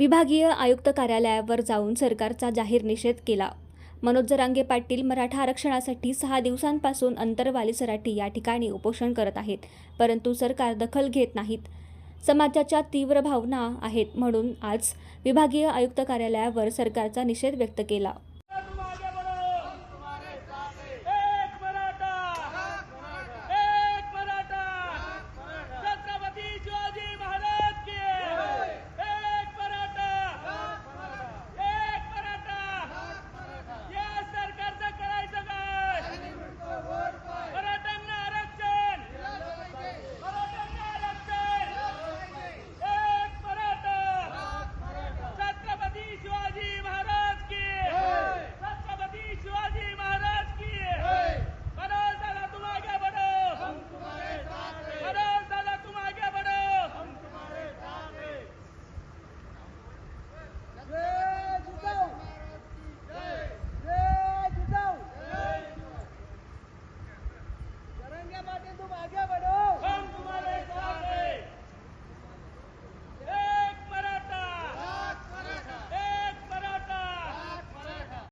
विभागीय आयुक्त कार्यालयावर जाऊन सरकारचा जाहीर निषेध केला. मनोज जरांगे पाटील मराठा आरक्षणासाठी सहा दिवसांपासून अंतरवाली सराठी या ठिकाणी उपोषण करत आहेत परंतु सरकार दखल घेत नाहीत. समाजाच्या तीव्र भावना आहेत म्हणून आज विभागीय आयुक्त कार्यालयावर सरकारचा निषेध व्यक्त केला.